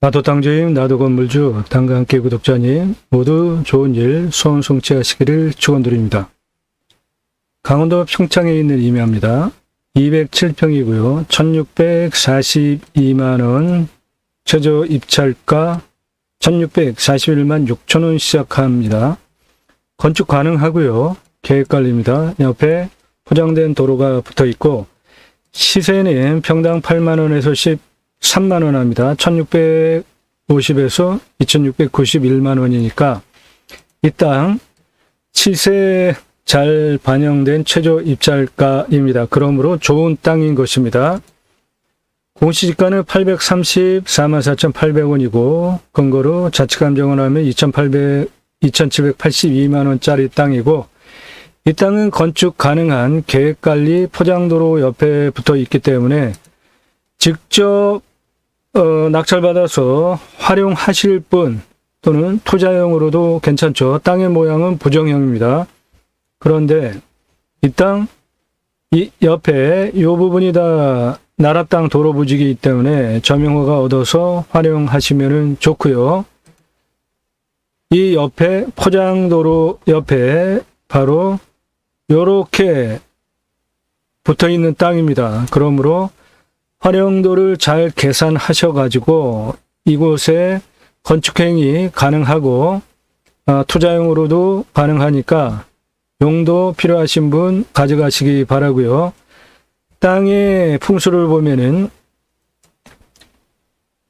나도 땅주임, 나도 건물주, 땅과 함께 구독자님 모두 좋은 일 소원 성취하시기를 축원드립니다. 강원도 평창에 있는 임야입니다. 207평이고요. 1642만 원 최저 입찰가 1641만 6천 원 시작합니다. 건축 가능하고요. 계획 관리입니다. 옆에 포장된 도로가 붙어 있고 시세는 평당 8만 원에서 13만 원 합니다. 1650에서 2691만 원이니까 이 땅 시세 잘 반영된 최저 입찰가입니다. 그러므로 좋은 땅인 것입니다. 공시지가는 834만 4,800원이고 근거로 자치감정을 하면 2,800 2,782만 원짜리 땅이고 이 땅은 건축 가능한 계획관리 포장도로 옆에 붙어 있기 때문에 직접 어, 낙찰받아서 활용하실 분 또는 투자용으로도 괜찮죠. 땅의 모양은 부정형입니다. 그런데 이 땅, 이 옆에 이 부분이 다 나라 땅 도로 부지기이기 때문에 점용허가 얻어서 활용하시면 좋고요. 이 옆에 포장도로 옆에 바로 요렇게 붙어 있는 땅입니다. 그러므로 활용도를 잘 계산하셔 가지고 이곳에 건축행위 가능하고 아, 투자용으로도 가능하니까 용도 필요하신 분 가져가시기 바라고요. 땅의 풍수를 보면은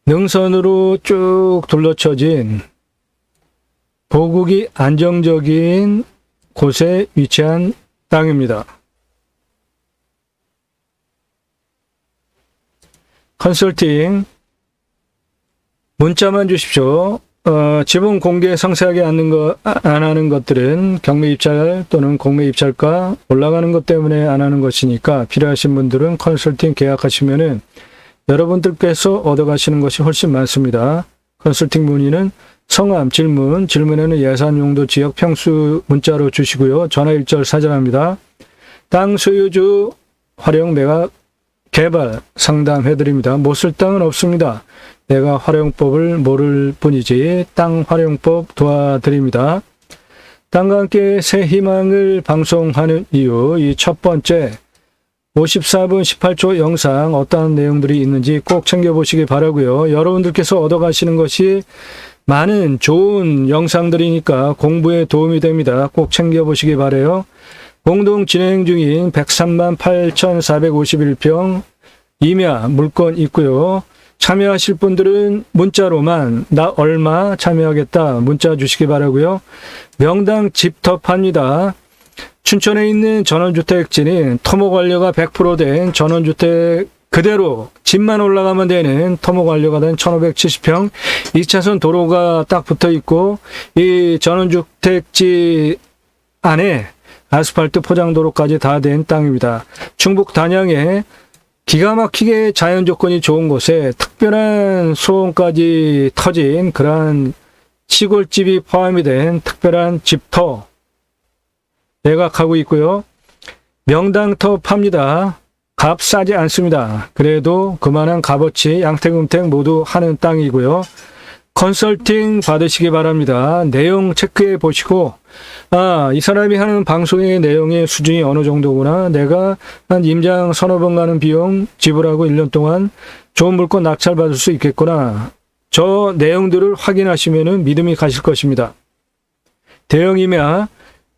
능선으로 쭉 둘러쳐진 보국이 안정적인 곳에 위치한 땅입니다. 컨설팅 문자만 주십시오. 어, 지분 공개 상세하게 않는 거, 아- 안 하는 것들은 경매 입찰 또는 공매 입찰가 올라가는 것 때문에 안 하는 것이니까 필요하신 분들은 컨설팅 계약하시면은 여러분들께서 얻어가시는 것이 훨씬 많습니다. 컨설팅 문의는 성함, 질문, 질문에는 예산 용도 지역 평수 문자로 주시고요. 전화 일절 사전합니다. 땅 소유주 활용 매각 개발 상담해 드립니다. 못 쓸 땅은 없습니다. 내가 활용법을 모를 뿐이지 땅 활용법 도와드립니다. 땅과 함께 새 희망을 방송하는 이유 이 첫 번째 54분 18초 영상 어떠한 내용들이 있는지 꼭 챙겨보시기 바라고요. 여러분들께서 얻어가시는 것이 많은 좋은 영상들이니까 공부에 도움이 됩니다. 꼭 챙겨보시기 바래요. 공동 진행 중인 103만 8,451평 임야 물건 있고요. 참여하실 분들은 문자로만 나 얼마 참여하겠다 문자 주시기 바라고요. 명당 집터팝니다. 춘천에 있는 전원주택지는 토목 완료가 100%된 전원주택 그대로 집만 올라가면 되는 토목 완료가 된 1570평 2차선 도로가 딱 붙어 있고 이 전원주택지 안에 아스팔트 포장도로까지 다 된 땅입니다. 충북 단양에 기가 막히게 자연 조건이 좋은 곳에 특별한 소음까지 터진 그러한 시골집이 포함이 된 특별한 집터 매각하고 있고요. 명당터 팝니다. 값 싸지 않습니다. 그래도 그만한 값어치 양택음택 모두 하는 땅이고요. 컨설팅 받으시기 바랍니다. 내용 체크해 보시고 아, 이 사람이 하는 방송의 내용의 수준이 어느 정도구나. 내가 한 임장 서너 번 가는 비용 지불하고 1년 동안 좋은 물건 낙찰받을 수 있겠구나. 저 내용들을 확인하시면 믿음이 가실 것입니다. 대형이면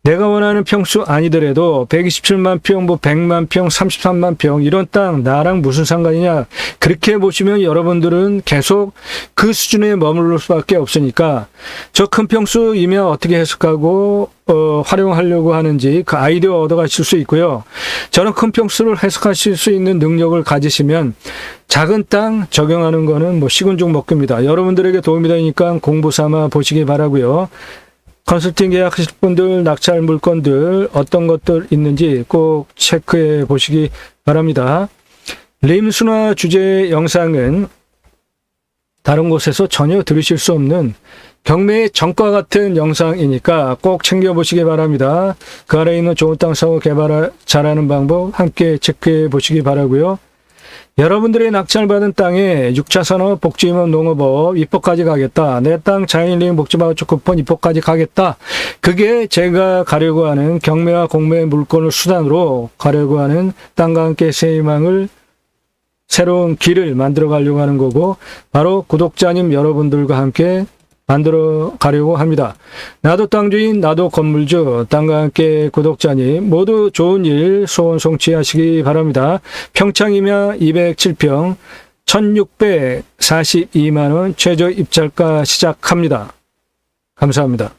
내가 원하는 평수 아니더라도 127만 평, 뭐 100만 평, 33만 평 이런 땅 나랑 무슨 상관이냐 그렇게 보시면 여러분들은 계속 그 수준에 머무를 수밖에 없으니까 저 큰 평수이면 어떻게 해석하고 어, 활용하려고 하는지 그 아이디어 얻어가실 수 있고요. 저는 큰 평수를 해석하실 수 있는 능력을 가지시면 작은 땅 적용하는 거는 뭐 식은 죽 먹기입니다. 여러분들에게 도움이 되니까 공부 삼아 보시기 바라고요. 컨설팅 계약하실 분들 낙찰 물건들 어떤 것들 있는지 꼭 체크해 보시기 바랍니다. 림순화 주제 영상은 다른 곳에서 전혀 들으실 수 없는 경매의 정과 같은 영상이니까 꼭 챙겨보시기 바랍니다. 그 아래 있는 좋은 땅 사고 개발 잘하는 방법 함께 체크해 보시기 바라고요. 여러분들의 낙찰 받은 땅에 6차 산업 복지임원 농업업 입법까지 가겠다. 내 땅 자연일링 복지바우처 쿠폰 입법까지 가겠다. 그게 제가 가려고 하는 경매와 공매 물건을 수단으로 가려고 하는 땅과 함께 새 희망을 새로운 길을 만들어 가려고 하는 거고 바로 구독자님 여러분들과 함께 만들어 가려고 합니다. 나도 땅주인, 나도 건물주, 땅과 함께 구독자님 모두 좋은 일 소원 성취하시기 바랍니다. 평창이면 207평 1642만원 최저 입찰가 시작합니다. 감사합니다.